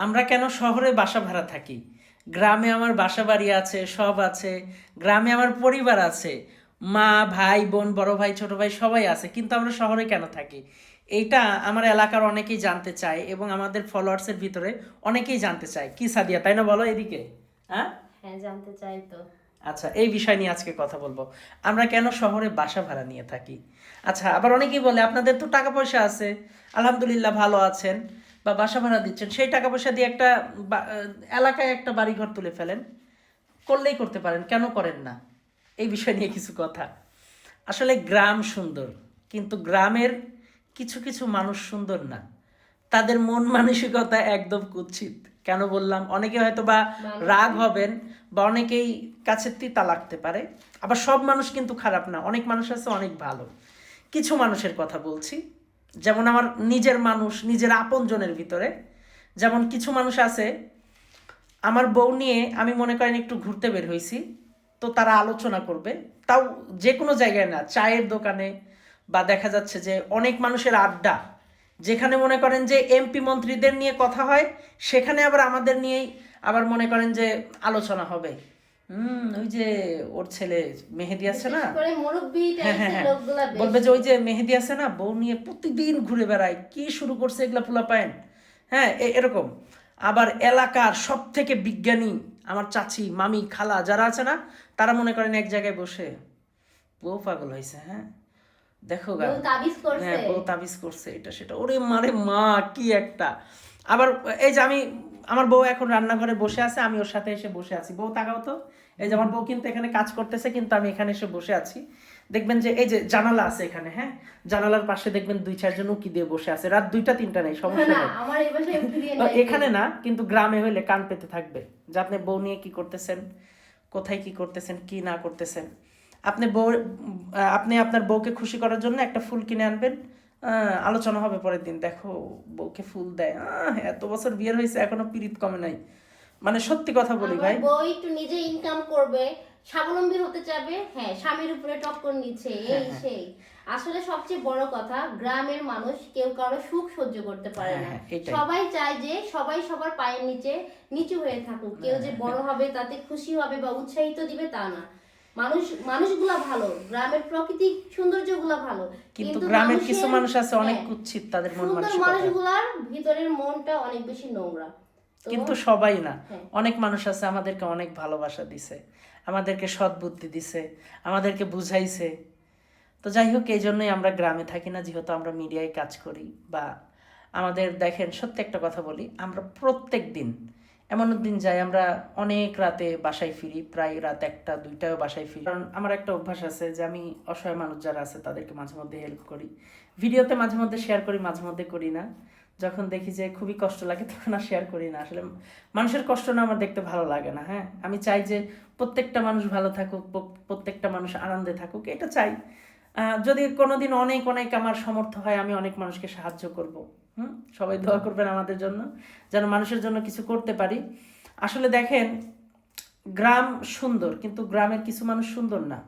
আমরা কেন শহরে বাসা ভাড়া থাকি? গ্রামে আমার বাসা বাড়ি আছে সব আছে গ্রামে আমার পরিবার আছে মা ভাই বোন বড় ভাই ছোট ভাই সবাই আছে কিন্তু আমরা শহরে কেন থাকি? এইটা আমার এলাকার অনেকেই জানতে চায় এবং আমাদের ফলোয়ার্সের ভিতরে অনেকেই জানতে চায়। কি সাদিয়া তাই না বলো এদিকে? হ্যাঁ? হ্যাঁ জানতে চাই তো। আচ্ছা এই বিষয় নিয়ে আজকে কথা বলব। আমরা কেন শহরে বাসা ভাড়া নিয়ে থাকি? আচ্ছা আবার অনেকেই বলে আপনাদের তো টাকা পয়সা আছে আলহামদুলিল্লাহ ভালো আছেন। বা বাসা ভাড়া দিচ্ছেন সেই টাকা পয়সা দিয়ে একটা এলাকায় একটা বাড়িঘর তুলে ফেলেন করলেই করতে পারেন কেন করেন না? এই বিষয় নিয়ে কিছু কথা। আসলে গ্রাম সুন্দর কিন্তু গ্রামের কিছু কিছু মানুষ সুন্দর না। তাদের মন মানসিকতা একদম কুৎসিত। কেন বললাম? অনেকে হয়তো বা রাগ হবেন বা অনেকেই কাছের তিতা লাগতে পারে। আবার সব মানুষ কিন্তু খারাপ না অনেক মানুষ আছে অনেক ভালো। কিছু মানুষের কথা বলছি। যেমন আমার নিজের মানুষ, নিজের আপনজনের ভিতরে। যেমন কিছু মানুষ আছে, আমার বউ নিয়ে আমি মনে করেন একটু ঘুরতে বের হয়েছি তো তারা আলোচনা করবে। তাও যে কোনো জায়গায় না, চায়ের দোকানে বা দেখা যাচ্ছে যে অনেক মানুষের আড্ডা, যেখানে মনে করেন যে এমপি মন্ত্রীদের নিয়ে কথা হয়, সেখানে আবার আমাদের নিয়েই আবার মনে করেন যে আলোচনা হবে। হুম ওই যে ওর ছেলে মেহেদি আছে না? হ্যাঁ হ্যাঁ হ্যাঁ। বলবে যে ওই যে মেহেদি আছে না বউ নিয়ে প্রতিদিন ঘুরে বেড়ায় কি শুরু করছে এগুলা পোলা পায়েন? হ্যাঁ এরকম। আবার এলাকার সব থেকে বিজ্ঞানী আমার চাচি মামি খালা যারা আছে না তারা মনে করেন এক জায়গায় বসে বউ পাগল হয়েছে হ্যাঁ? দেখো গা তাবিজ হ্যাঁ বউ তাবিজ করছে এটা সেটা। ওরে মারে মা কি একটা। আবার এই যে আমি আমার বউ এখন রান্নাঘরে বসে আছে আমি ওর সাথে এসে বসে আছি। বউ তাকাও তো। এই যে আমার বউ কিন্তু এখানে কাজ করতেছে কিন্তু আমি এখানে এসে বসে আছি। দেখবেন যে এই যে জানালা আছে এখানে হ্যাঁ? জানালার পাশে দেখবেন দুই চারজন উকি দিয়ে বসে আছে। রাত দুইটা তিনটা নেই সমস্যা নেই। এখানে না কিন্তু গ্রামে হইলে কান পেতে থাকবে যে আপনি বউ নিয়ে কি করতেছেন কোথায় কি করতেছেন কি না করতেছেন। আপনি বউ আপনি আপনার বউকে খুশি করার জন্য একটা ফুল কিনে আনবেন। আহ, আলোচনা হবে পরের দিন। দেখো বউকে ফুল দেয়। আহ, এত বছর বিয়ের হয়েছে এখনও পিরিত কমে নাই। মানে সত্যি কথা বলি ভাই। বউ একটু নিজে ইনকাম করবে স্বাবলম্বী হতে চাবে হ্যাঁ স্বামীর উপরে টক্কর নিচ্ছে হ্যাঁ, এই সেই। আসলে সবচেয়ে বড় কথা গ্রামের মানুষ কেউ কারও সুখ সহ্য করতে পারে হ্যাঁ, না। হ্যাঁ, সবাই চায় যে সবাই সবার পায়ের নিচে নিচু হয়ে থাকুক। কেউ হ্যাঁ, যে বড় হবে তাতে খুশি হবে বা উৎসাহিত দিবে তা না। মানুষ মানুষগুলা ভালো গ্রামের প্রাকৃতিক সৌন্দর্যগুলা ভালো কিন্তু গ্রামের কিছু মানুষ আছে অনেক হ্যাঁ, কুৎসিত তাদের মন মানসিকতা। মানুষগুলার ভিতরের মনটা অনেক বেশি নোংরা। তো কিন্তু সবাই না। হ্যাঁ। অনেক মানুষ আছে আমাদেরকে অনেক ভালোবাসা দিছে আমাদেরকে সৎ বুদ্ধি দিছে আমাদেরকে বুঝাইছে। তো যাই হোক এই জন্যই আমরা গ্রামে থাকি না যেহেতু আমরা মিডিয়ায় কাজ করি বা আমাদের দেখেন সত্যি একটা কথা বলি আমরা প্রত্যেক দিন এমন দিন যাই আমরা অনেক রাতে বাসায় ফিরি প্রায় রাত একটা দুইটাও বাসায় ফিরি। কারণ আমার একটা অভ্যাস আছে যে আমি অসহায় মানুষ যারা আছে তাদেরকে মাঝে মধ্যে হেল্প করি। ভিডিওতে মাঝে মধ্যে শেয়ার করি মাঝে মধ্যে করি না। যখন দেখি যে খুবই কষ্ট লাগে তখন আর শেয়ার করি না। আসলে মানুষের কষ্ট না আমার দেখতে ভালো লাগে না হ্যাঁ? আমি চাই যে প্রত্যেকটা মানুষ ভালো থাকুক প্রত্যেকটা মানুষ আনন্দে থাকুক এটা চাই। যদি কোনোদিন অনেক অনেক আমার সমর্থ হয় আমি অনেক মানুষকে সাহায্য করব। হুম? সবাই দোয়া করবেন আমাদের জন্য যেন মানুষের জন্য কিছু করতে পারি। আসলে দেখেন গ্রাম সুন্দর কিন্তু গ্রামের কিছু মানুষ সুন্দর না।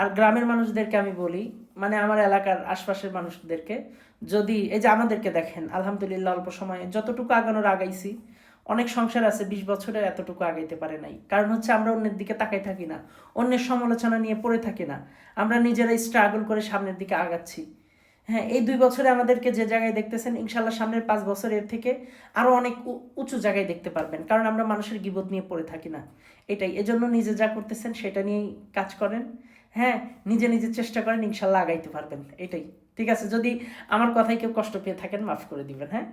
আর গ্রামের মানুষদেরকে আমি বলি মানে আমার এলাকার আশপাশের মানুষদেরকে, যদি এই যে আমাদেরকে দেখেন, আলহামদুলিল্লাহ অল্প সময়ে যতটুকু আগানোর আগাইছি, অনেক সংসার আছে, বিশ বছরে এতটুকু আগাইতে পারে নাই। কারণ হচ্ছে আমরা অন্যের দিকে তাকাই থাকি না, অন্যের সমালোচনা নিয়ে পড়ে থাকি না, আমরা নিজেরাই স্ট্রাগল করে সামনের দিকে আগাচ্ছি। হ্যাঁ এই দুই বছরে আমাদেরকে যে জায়গায় দেখতেছেন, ইনশাল্লাহ সামনের পাঁচ বছরের থেকে আরও অনেক উঁচু জায়গায় দেখতে পারবেন, কারণ আমরা মানুষের গিবত নিয়ে পড়ে থাকি না। এটাই, এজন্য নিজে যা করতেছেন, সেটা নিয়েই কাজ করেন। হ্যাঁ নিজে নিজে চেষ্টা করেন, ইনশাল্লাহ আগাইতে পারবেন। এটাই। ঠিক আছে? যদি আমার কথায় কেউ কষ্ট পেয়ে থাকেন, মাফ করে দিবেন হ্যাঁ?